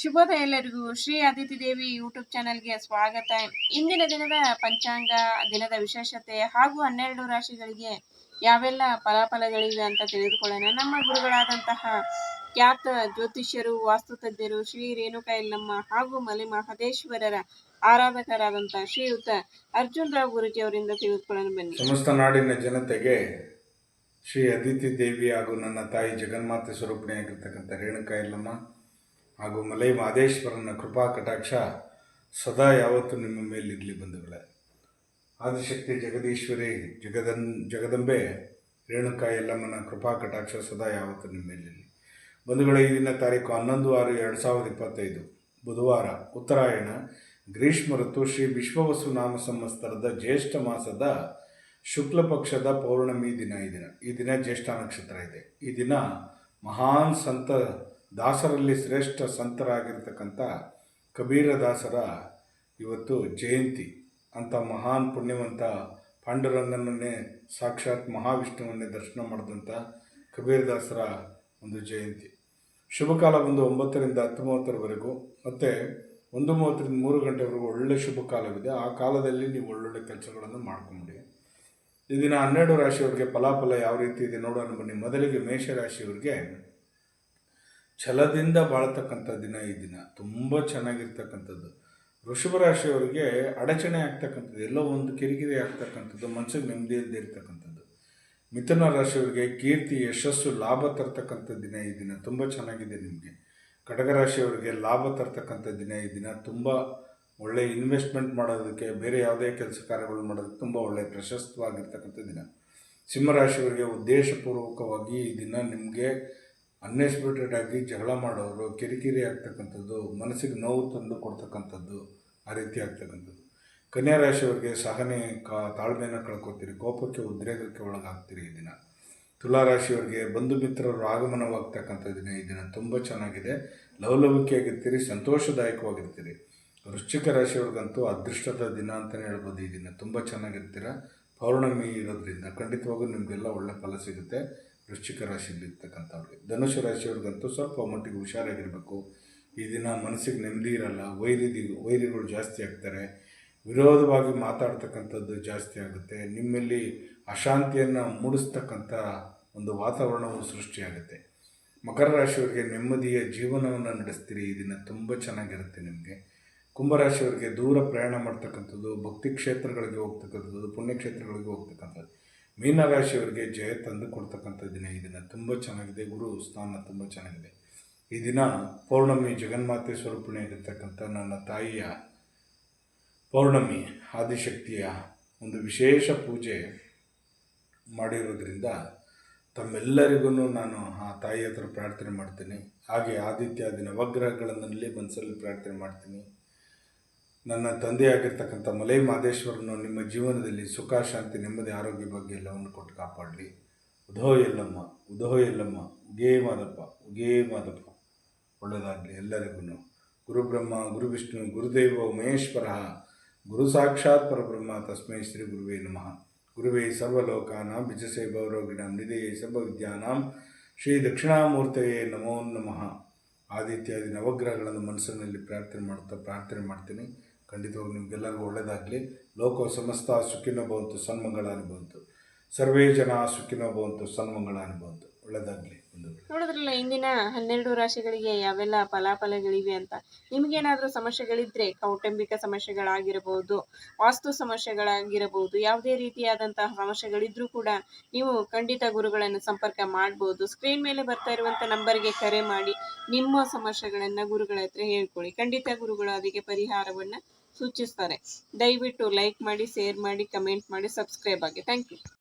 ಶುಭೋದಯ ಎಲ್ಲರಿಗೂ. ಶ್ರೀ ಅದಿತಿ ದೇವಿ ಯೂಟ್ಯೂಬ್ ಚಾನೆಲ್ಗೆ ಸ್ವಾಗತ. ಇಂದಿನ ದಿನದ ಪಂಚಾಂಗ ದಿನದ ವಿಶೇಷತೆ ಹಾಗೂ ಹನ್ನೆರಡು ರಾಶಿಗಳಿಗೆ ಯಾವೆಲ್ಲ ಫಲಾಫಲಗಳಿವೆ ಅಂತ ತಿಳಿದುಕೊಳ್ಳೋಣ. ನಮ್ಮ ಗುರುಗಳಾದಂತಹ ಖ್ಯಾತ ಜ್ಯೋತಿಷ್ಯರು, ವಾಸ್ತುತಜ್ಞರು, ಶ್ರೀ ರೇಣುಕಾ ಯಲ್ಲಮ್ಮ ಹಾಗೂ ಮಲೆ ಮಹದೇಶ್ವರರ ಆರಾಧಕರಾದಂತಹ ಶ್ರೀಯುತ ಅರ್ಜುನ್ ರಾವ್ ಗುರುಜಿ ಅವರಿಂದ ತಿಳಿದುಕೊಳ್ಳೋಣ ಬನ್ನಿ. ಸಮಸ್ತ ನಾಡಿನ ಜನತೆಗೆ ಶ್ರೀ ಅದಿತಿ ದೇವಿ ಹಾಗೂ ನನ್ನ ತಾಯಿ ಜಗನ್ಮಾತೆ ಸ್ವರೂಪಣೆಯಾಗಿರ್ತಕ್ಕಂಥ ರೇಣುಕಾ ಯಲ್ಲಮ್ಮ ಹಾಗೂ ಮಲೈ ಮಹದೇಶ್ವರನ ಕೃಪಾ ಕಟಾಕ್ಷ ಸದಾ ಯಾವತ್ತೂ ನಿಮ್ಮ ಮೇಲಿರಲಿ ಬಂಧುಗಳೇ. ಆದಿಶಕ್ತಿ ಜಗದೀಶ್ವರಿ, ಜಗದನ್, ಜಗದಂಬೆ, ರೇಣುಕಾ ಎಲ್ಲಮ್ಮನ ಕೃಪಾ ಕಟಾಕ್ಷ ಸದಾ ಯಾವತ್ತೂ ನಿಮ್ಮ ಮೇಲಿರಲಿ. ಬಂಧುಗಳೇ, ಈ ದಿನ ತಾರೀಕು ಹನ್ನೊಂದು ಆರು ಎರಡು ಸಾವಿರದ ಇಪ್ಪತ್ತೈದು, ಬುಧವಾರ ಉತ್ತರಾಯಣ, ಗ್ರೀಷ್ಮ ಋತು, ಶ್ರೀ ವಿಶ್ವವಸು ನಾಮ ಸಂವತ್ಸರದ ಜ್ಯೇಷ್ಠ ಮಾಸದ ಶುಕ್ಲ ಪಕ್ಷದ ಪೌರ್ಣಮಿ ದಿನ ಈ ದಿನ. ಈ ದಿನ ಜ್ಯೇಷ್ಠ ನಕ್ಷತ್ರ ಇದೆ. ಈ ದಿನ ಮಹಾನ್ ಸಂತ ದಾಸರಲ್ಲಿ ಶ್ರೇಷ್ಠ ಸಂತರಾಗಿರ್ತಕ್ಕಂಥ ಕಬೀರದಾಸರ ಇವತ್ತು ಜಯಂತಿ ಅಂತ ಮಹಾನ್ ಪುಣ್ಯವಂತ ಪಾಂಡುರಂಗನನ್ನೇ ಸಾಕ್ಷಾತ್ ಮಹಾವಿಷ್ಣುವನ್ನೇ ದರ್ಶನ ಮಾಡಿದಂಥ ಕಬೀರದಾಸರ ಒಂದು ಜಯಂತಿ. ಶುಭಕಾಲ ಬಂದು ಒಂಬತ್ತರಿಂದ ಹತ್ತು ಮೂವತ್ತರವರೆಗೂ ಮತ್ತು ಒಂದು ಮೂವತ್ತರಿಂದ ಮೂರು ಗಂಟೆವರೆಗೂ ಒಳ್ಳೆ ಶುಭ ಕಾಲವಿದೆ. ಆ ಕಾಲದಲ್ಲಿ ನೀವು ಒಳ್ಳೊಳ್ಳೆ ಕೆಲಸಗಳನ್ನು ಮಾಡ್ಕೊಂಬಿಡಿ. ಈ ದಿನ ಹನ್ನೆರಡು ರಾಶಿಯವರಿಗೆ ಫಲಾಫಲ ಯಾವ ರೀತಿ ಇದೆ ನೋಡೋಣ ಬನ್ನಿ. ಮೊದಲಿಗೆ ಮೇಷರಾಶಿಯವರಿಗೆ ಛಲದಿಂದ ಬಾಳ್ತಕ್ಕಂಥ ದಿನ ಈ ದಿನ. ತುಂಬ ಚೆನ್ನಾಗಿರ್ತಕ್ಕಂಥದ್ದು. ವೃಷಭ ರಾಶಿಯವರಿಗೆ ಅಡಚಣೆ ಆಗ್ತಕ್ಕಂಥದ್ದು, ಎಲ್ಲೋ ಒಂದು ಕಿರಿಕಿರಿ ಆಗ್ತಕ್ಕಂಥದ್ದು ಮನಸ್ಸಿಗೆ ನೆಮ್ಮದಿ ಇರ್ತಕ್ಕಂಥದ್ದು. ಮಿಥುನ ರಾಶಿಯವರಿಗೆ ಕೀರ್ತಿ, ಯಶಸ್ಸು, ಲಾಭ ತರ್ತಕ್ಕಂಥ ದಿನ ಈ ದಿನ. ತುಂಬ ಚೆನ್ನಾಗಿದೆ ನಿಮಗೆ. ಕಟಕ ರಾಶಿಯವರಿಗೆ ಲಾಭ ತರ್ತಕ್ಕಂಥ ದಿನ ಈ ದಿನ. ತುಂಬ ಒಳ್ಳೆಯ ಇನ್ವೆಸ್ಟ್ಮೆಂಟ್ ಮಾಡೋದಕ್ಕೆ, ಬೇರೆ ಯಾವುದೇ ಕೆಲಸ ಕಾರ್ಯಗಳು ಮಾಡೋದಕ್ಕೆ ತುಂಬ ಒಳ್ಳೆಯ ಪ್ರಶಸ್ತವಾಗಿರ್ತಕ್ಕಂಥ ದಿನ. ಸಿಂಹರಾಶಿಯವರಿಗೆ ಉದ್ದೇಶಪೂರ್ವಕವಾಗಿ ಈ ದಿನ ನಿಮಗೆ ಅನ್ಎಕ್ಸ್ಪೆಕ್ಟೆಡ್ ಆಗಿ ಜಗಳ ಮಾಡೋರು, ಕಿರಿಕಿರಿ ಆಗ್ತಕ್ಕಂಥದ್ದು, ಮನಸ್ಸಿಗೆ ನೋವು ತಂದು ಕೊಡ್ತಕ್ಕಂಥದ್ದು ಆ ರೀತಿ ಆಗ್ತಕ್ಕಂಥದ್ದು. ಕನ್ಯಾ ರಾಶಿಯವರಿಗೆ ಸಹನೆ, ಕಾ ತಾಳ್ಮೆಯನ್ನು ಕಳ್ಕೊತೀರಿ, ಕೋಪಕ್ಕೆ, ಉದ್ರೇಕಕ್ಕೆ ಒಳಗಾಗ್ತೀರಿ ಈ ದಿನ. ತುಲಾ ರಾಶಿಯವರಿಗೆ ಬಂಧು ಮಿತ್ರರು ಆಗಮನವಾಗ್ತಕ್ಕಂಥ ದಿನ ಈ ದಿನ ತುಂಬ ಚೆನ್ನಾಗಿದೆ. ಲವಲವಿಕೆಯಾಗಿರ್ತೀರಿ, ಸಂತೋಷದಾಯಕವಾಗಿರ್ತೀರಿ. ವೃಶ್ಚಿಕ ರಾಶಿಯವ್ರಿಗಂತೂ ಅದೃಷ್ಟದ ದಿನ ಅಂತಲೇ ಹೇಳ್ಬೋದು ಈ ದಿನ. ತುಂಬ ಚೆನ್ನಾಗಿರ್ತೀರ. ಪೌರ್ಣಮಿ ಇರೋದ್ರಿಂದ ಖಂಡಿತವಾಗೂ ನಿಮಗೆಲ್ಲ ಒಳ್ಳೆ ಫಲ ಸಿಗುತ್ತೆ. ವೃಶ್ಚಿಕ ರಾಶಿಯಲ್ಲಿ ಇರ್ತಕ್ಕಂಥವ್ರಿಗೆ ಧನುಷು ರಾಶಿಯವ್ರಿಗಂತೂ ಸ್ವಲ್ಪ ಮಟ್ಟಿಗೆ ಹುಷಾರಾಗಿರಬೇಕು. ಈ ದಿನ ಮನಸ್ಸಿಗೆ ನೆಮ್ಮದಿ ಇರಲ್ಲ, ವೈರಿದಿ, ವೈರಿಗಳು ಜಾಸ್ತಿ ಆಗ್ತಾರೆ. ವಿರೋಧವಾಗಿ ಮಾತಾಡ್ತಕ್ಕಂಥದ್ದು ಜಾಸ್ತಿ ಆಗುತ್ತೆ. ನಿಮ್ಮಲ್ಲಿ ಅಶಾಂತಿಯನ್ನು ಮೂಡಿಸ್ತಕ್ಕಂಥ ಒಂದು ವಾತಾವರಣವು ಸೃಷ್ಟಿಯಾಗುತ್ತೆ. ಮಕರ ರಾಶಿಯವರಿಗೆ ನೆಮ್ಮದಿಯ ಜೀವನವನ್ನು ನಡೆಸ್ತೀರಿ. ಈ ದಿನ ತುಂಬ ಚೆನ್ನಾಗಿರುತ್ತೆ ನಿಮಗೆ. ಕುಂಭರಾಶಿಯವರಿಗೆ ದೂರ ಪ್ರಯಾಣ ಮಾಡ್ತಕ್ಕಂಥದ್ದು, ಭಕ್ತಿ ಕ್ಷೇತ್ರಗಳಿಗೆ ಹೋಗ್ತಕ್ಕಂಥದ್ದು, ಪುಣ್ಯಕ್ಷೇತ್ರಗಳಿಗೆ ಹೋಗ್ತಕ್ಕಂಥದ್ದು. ಮೀನರಾಶಿಯವರಿಗೆ ಜಯ ತಂದು ಕೊಡ್ತಕ್ಕಂಥ ದಿನ ಈ ದಿನ. ತುಂಬ ಚೆನ್ನಾಗಿದೆ. ಗುರು, ಸ್ಥಾನ ತುಂಬ ಚೆನ್ನಾಗಿದೆ. ಈ ದಿನ ಪೌರ್ಣಮಿ, ಜಗನ್ಮಾತೆ ಸ್ವರೂಪಣೆಯಾಗಿರ್ತಕ್ಕಂಥ ನನ್ನ ತಾಯಿಯ ಪೌರ್ಣಮಿ, ಆದಿಶಕ್ತಿಯ ಒಂದು ವಿಶೇಷ ಪೂಜೆ ಮಾಡಿರೋದ್ರಿಂದ ತಮ್ಮೆಲ್ಲರಿಗೂ ನಾನು ಆ ತಾಯಿ ಹತ್ರ ಪ್ರಾರ್ಥನೆ ಮಾಡ್ತೀನಿ. ಹಾಗೆ ಆದಿತ್ಯ ದಿನ ನವಗ್ರಹಗಳನ್ನಲ್ಲಿ ಮನಸ್ಸಲ್ಲಿ ಪ್ರಾರ್ಥನೆ ಮಾಡ್ತೀನಿ. ನನ್ನ ತಂದೆಯಾಗಿರ್ತಕ್ಕಂಥ ಮಲೈ ಮಾದೇಶ್ವರನು ನಿಮ್ಮ ಜೀವನದಲ್ಲಿ ಸುಖ, ಶಾಂತಿ, ನೆಮ್ಮದಿ, ಆರೋಗ್ಯ ಬಗ್ಗೆ ಎಲ್ಲವನ್ನು ಕೊಟ್ಟು ಕಾಪಾಡಲಿ. ಉದೋ ಎಲ್ಲಮ್ಮ ಉದೋ ಎಲ್ಲಮ್ಮ, ಉಗೇ ಮಾದಪ್ಪ ಉಗೇ ಮಾದಪ್ಪ. ಒಳ್ಳೆಯದಾಗಲಿ ಎಲ್ಲರಿಗೂ ಗುರುಬ್ರಹ್ಮ ಗುರು ವಿಷ್ಣು ಗುರುದೇವ, ಮಹೇಶ್ವರ, ಗುರು ಸಾಕ್ಷಾತ್ ಪರಬ್ರಹ್ಮ, ತಸ್ಮೈ ಶ್ರೀ ಗುರುವೇ ನಮಃ. ಗುರುವೇ ಸರ್ವಲೋಕಾನಾಂ ಬಿಜಸೇ ಭವರೋಗಿಣಾಂ ನಿಧೇ ಸರ್ವವಿದ್ಯಾನಾಂ ಶ್ರೀ ದಕ್ಷಿಣಾಮೂರ್ತಯೇ ನಮೋ ನಮಃ. ಆದಿತ್ಯಾದಿ ನವಗ್ರಹಗಳನ್ನು ಮನಸ್ಸಿನಲ್ಲಿ ಪ್ರಾರ್ಥನೆ ಮಾಡ್ತಾ, ಪ್ರಾರ್ಥನೆ ಮಾಡ್ತೀನಿ. ಖಂಡಿತವಾಗಿ ನಿಮಗೆಲ್ಲರಿಗೂ ಒಳ್ಳೆಯದಾಗಲಿ ಲೋಕ ಸಮಸ್ತ ಸುಖಿನೋ ಬಂತು ಸನ್ಮಂಗಳ ಅನುಭವಂತು ಸರ್ವೇ ಜನ ಸುಖಿನೋ ಬಂತು ಸನ್ಮಂಗಳ ಅನುಭವಂತು ಒಳ್ಳೆಯದಾಗಲಿ ನೋಡಿದ್ರಲ್ಲ ಇಂದಿನ ಹನ್ನೆರಡು ರಾಶಿಗಳಿಗೆ ಯಾವೆಲ್ಲ ಫಲಾಫಲಗಳಿವೆ ಅಂತ? ನಿಮ್ಗೇನಾದ್ರೂ ಸಮಸ್ಯೆಗಳಿದ್ರೆ ಕೌಟುಂಬಿಕ ಸಮಸ್ಯೆಗಳಾಗಿರಬಹುದು ವಾಸ್ತು ಸಮಸ್ಯೆಗಳಾಗಿರಬಹುದು ಯಾವುದೇ ರೀತಿಯಾದಂತಹ ಸಮಸ್ಯೆಗಳಿದ್ರೂ ಕೂಡ ನೀವು ಖಂಡಿತ ಗುರುಗಳನ್ನು ಸಂಪರ್ಕ ಮಾಡ್ಬೋದು. ಸ್ಕ್ರೀನ್ ಮೇಲೆ ಬರ್ತಾ ಇರುವಂಥ ನಂಬರ್ಗೆ ಕರೆ ಮಾಡಿ, ನಿಮ್ಮ ಸಮಸ್ಯೆಗಳನ್ನ ಗುರುಗಳ ಹತ್ರ ಹೇಳ್ಕೊಳ್ಳಿ. ಖಂಡಿತ ಗುರುಗಳು ಅದಕ್ಕೆ ಪರಿಹಾರವನ್ನ ಸೂಚಿಸ್ತಾರೆ. ದಯವಿಟ್ಟು ಲೈಕ್ ಮಾಡಿ, ಶೇರ್ ಮಾಡಿ, ಕಮೆಂಟ್ ಮಾಡಿ, ಸಬ್ಸ್ಕ್ರೈಬ್ ಆಗಿ. Thank you.